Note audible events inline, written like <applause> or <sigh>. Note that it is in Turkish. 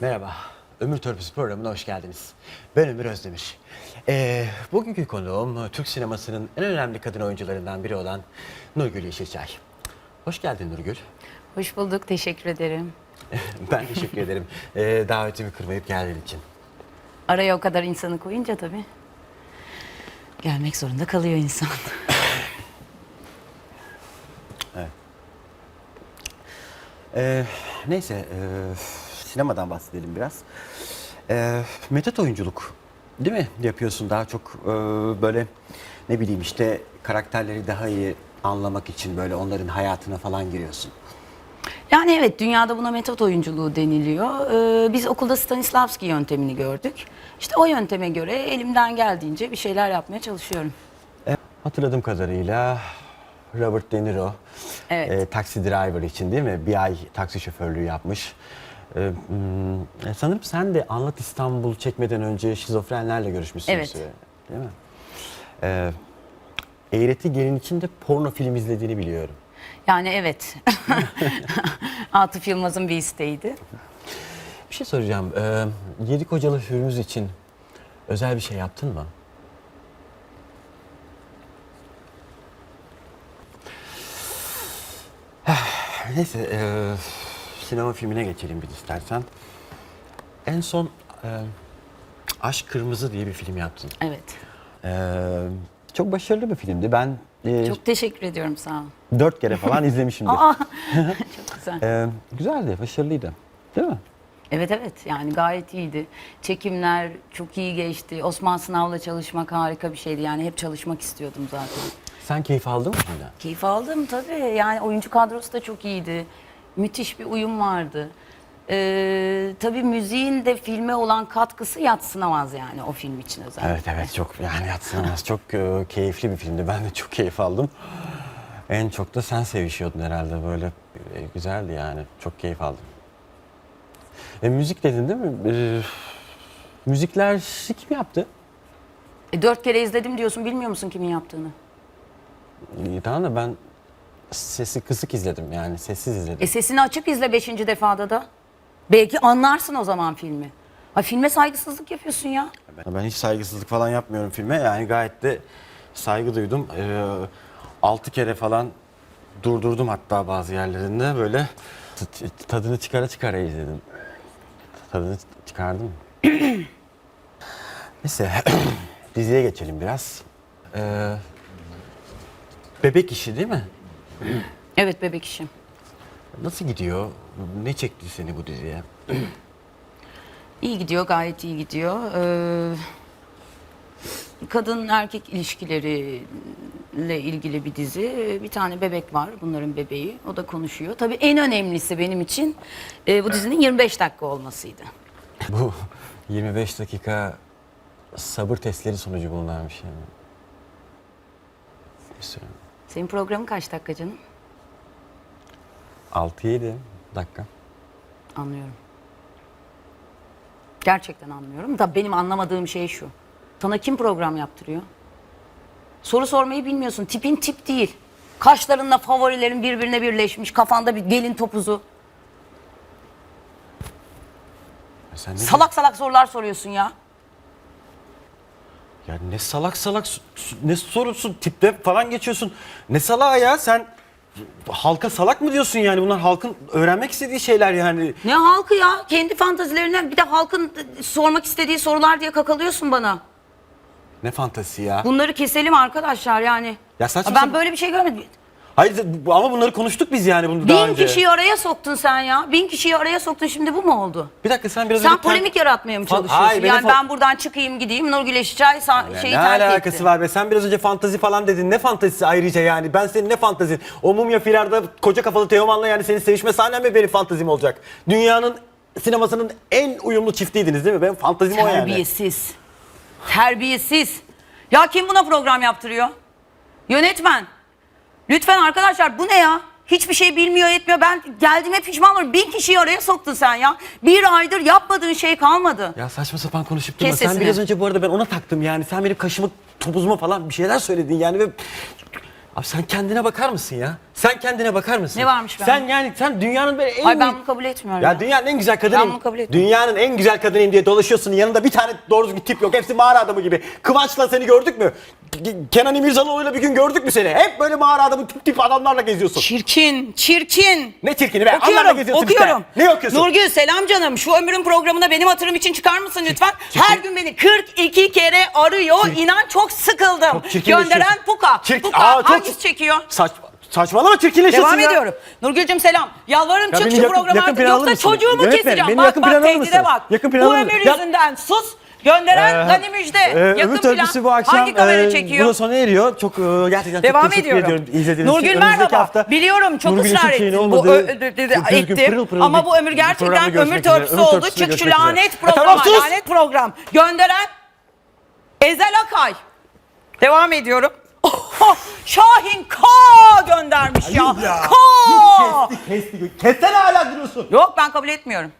Merhaba, Ömür Törpüsü programına hoş geldiniz. Ben Ömür Özdemir. Ee, bugünkü konuğum Türk sinemasının en önemli kadın oyuncularından biri olan Nurgül Yeşilçay. Hoş geldin Nurgül. Hoş bulduk, teşekkür ederim. <laughs> ben teşekkür ederim ee, davetimi kırmayıp geldiğin için. Araya o kadar insanı koyunca tabii gelmek zorunda kalıyor insan. <laughs> Ee, neyse, e, sinemadan bahsedelim biraz. Ee, metot oyunculuk değil mi yapıyorsun daha çok e, böyle ne bileyim işte karakterleri daha iyi anlamak için böyle onların hayatına falan giriyorsun. Yani evet dünyada buna metot oyunculuğu deniliyor. Ee, biz okulda Stanislavski yöntemini gördük. İşte o yönteme göre elimden geldiğince bir şeyler yapmaya çalışıyorum. E, hatırladığım kadarıyla Robert De Niro Evet. e, taksi driver için değil mi? Bir ay taksi şoförlüğü yapmış. E, hmm, e, sanırım sen de Anlat İstanbul çekmeden önce şizofrenlerle görüşmüşsün. bir Evet. süre, Değil mi? E, Eğreti Gelin için de porno film izlediğini biliyorum. Yani evet. <laughs> Atıf Yılmaz'ın bir isteğiydi. Bir şey soracağım. E, Yedi Kocalı Hürmüz için özel bir şey yaptın mı? <sighs> Neyse, e, sinema filmine geçelim bir istersen. En son e, Aşk Kırmızı diye bir film yaptın. Evet. E, çok başarılı bir filmdi. Ben e, Çok teşekkür ediyorum sağ ol. dört kere falan <laughs> izlemişimdir. Aa, <laughs> çok güzel. E, güzeldi, başarılıydı. Değil mi? Evet evet yani gayet iyiydi. Çekimler çok iyi geçti. Osman Sınav'la çalışmak harika bir şeydi. Yani hep çalışmak istiyordum zaten. Sen keyif aldın mı filmden? Keyif aldım tabii. Yani oyuncu kadrosu da çok iyiydi. Müthiş bir uyum vardı. Ee, tabii müziğin de filme olan katkısı yatsınamaz yani o film için özellikle. Evet evet çok yani yatsınamaz. çok e, keyifli bir filmdi. Ben de çok keyif aldım. En çok da sen sevişiyordun herhalde böyle e, güzeldi yani. Çok keyif aldım. E, müzik dedin değil mi? E, müzikler kim yaptı? E, dört kere izledim diyorsun bilmiyor musun kimin yaptığını? E, tamam da ben sesi kısık izledim yani sessiz izledim. E sesini açık izle beşinci defada da. Belki anlarsın o zaman filmi. Ha filme saygısızlık yapıyorsun ya. Ben hiç saygısızlık falan yapmıyorum filme. Yani gayet de saygı duydum. Ee, altı kere falan durdurdum hatta bazı yerlerinde böyle t- t- tadını çıkara çıkara izledim. Tadını çıkardım. <coughs> Neyse <coughs> diziye geçelim biraz. Ee, bebek işi değil mi? <clears throat> Evet bebek işim. Nasıl gidiyor? Ne çekti seni bu diziye? <clears throat> İyi gidiyor, gayet iyi gidiyor. Ee, kadın erkek ilişkileriyle ilgili bir dizi. Bir tane bebek var, bunların bebeği. O da konuşuyor. Tabii en önemlisi benim için e, bu dizinin 25 dakika olmasıydı. <laughs> Bu 25 dakika sabır testleri sonucu bulunan bir şey mi? Bir süre. Senin programın kaç dakika canım? 6-7 dakika. Anlıyorum. Gerçekten anlıyorum. Da benim anlamadığım şey şu. Sana kim program yaptırıyor? Soru sormayı bilmiyorsun. Tipin tip değil. Kaşlarınla favorilerin birbirine birleşmiş. Kafanda bir gelin topuzu. Sen ne, Salak salak sorular soruyorsun ya. Ya ne salak salak ne sorusun tipte falan geçiyorsun. Ne salağı ya sen halka salak mı diyorsun yani bunlar halkın öğrenmek istediği şeyler yani. Ne halkı ya? Kendi fantazilerinden bir de halkın sormak istediği sorular diye kakalıyorsun bana. Ne fantasi ya. Bunları keselim arkadaşlar yani. Ya saçma ben sapan- böyle bir şey görmedim. Hayır ama bunları konuştuk biz yani bunu daha Bin önce. kişiyi araya soktun sen ya. Bin kişiyi araya soktun şimdi bu mu oldu? Bir dakika sen biraz Sen önce polemik yaratmaya mı çalışıyorsun? Hayır, benim yani ben buradan çıkayım gideyim Nurgül Eşçay sa- Ya şeyi ne terk alakası etti. var be? Sen biraz önce fantazi falan dedin. Ne fantazisi ayrıca yani? Ben senin ne fantazin? O mumya firarda koca kafalı Teoman'la yani senin sevişme sahnen mi benim fantazim olacak? Dünyanın sinemasının en uyumlu çiftiydiniz değil mi? Benim fantazim o yani. Terbiyesiz. Terbiyesiz. Ya kim buna program yaptırıyor? Yönetmen. Lütfen arkadaşlar bu ne ya? Hiçbir şey bilmiyor etmiyor. Ben geldiğime pişman olurum. Bin kişiyi araya soktun sen ya. Bir aydır yapmadığın şey kalmadı. Ya saçma sapan konuşup durma. Kes Sen sesini. biraz önce bu arada ben ona taktım yani. Sen benim kaşımı topuzuma falan bir şeyler söyledin yani ve... Abi sen kendine bakar mısın ya? Sen kendine bakar mısın? Ne varmış bende? Sen yani sen dünyanın böyle en Ay ben bunu kabul etmiyorum. ya ya. dünyanın en güzel kadınıyım. Ben bunu kabul etmiyorum. Dünyanın en güzel kadınıyım diye dolaşıyorsun. Yanında bir tane doğru düzgün tip yok. Hepsi mağara adamı gibi. Kıvanç'la seni gördük mü? K- Kenan İmirzalıoğlu'yla bir gün gördük mü seni? Hep böyle mağara adamı tip tip adamlarla geziyorsun. Çirkin, çirkin. Ne çirkini be? Onlarla Okuyorum, geziyorsun okuyorum. Ne okuyorsun? Nurgül selam canım. Şu ömrün programına benim hatırım için çıkar mısın lütfen? Her gün beni 42 kere arıyor. İnan çok sıkıldım. Çok Gönderen çirkinleşiyorsun. Puka. Çirkin- Puka Aa, çok- hangisi çekiyor? Saç, saçmalama çirkinleşiyorsun Devam ya. ediyorum. Nurgül'cüm selam. Yalvarırım Ya çık beni şu yakın- programa yakın artık plan alır yoksa mısın? çocuğumu Yönetmenim, keseceğim. beni bak yakın bak plan alır tehdide mısın? bak. Yakın bu alır ömür mısın? Ya- yüzünden sus. Gönderen Ee, Gani Müjde. Ee, yakın ömür plan. törpüsü bu akşam Hangi kamera e, çekiyor? burada sona eriyor. Çok e, gerçekten Devam çok teşekkür ediyorum. ediyorum izlediğiniz Nurgül. Önümüzdeki merhaba. hafta Biliyorum çok Nurgül ısrar Işıkçı'nın ettin. Bu olmadığı ö- ö- ö- çok düzgün, ettim. pırıl pırıl Ama bir- bu ömür bir gerçekten programda ömür görüşmek üzere. törpüsü Ömür oldu. törpüsünde Çık şu görüşmek üzere. lanet E, tamam, programa. sus! lanet program. Gönderen Ezel Akay. Devam ediyorum. Şahin K göndermiş ya. Ya. K. Kesti, kesti. Kessene hala duruyorsun. Yok ben kabul etmiyorum.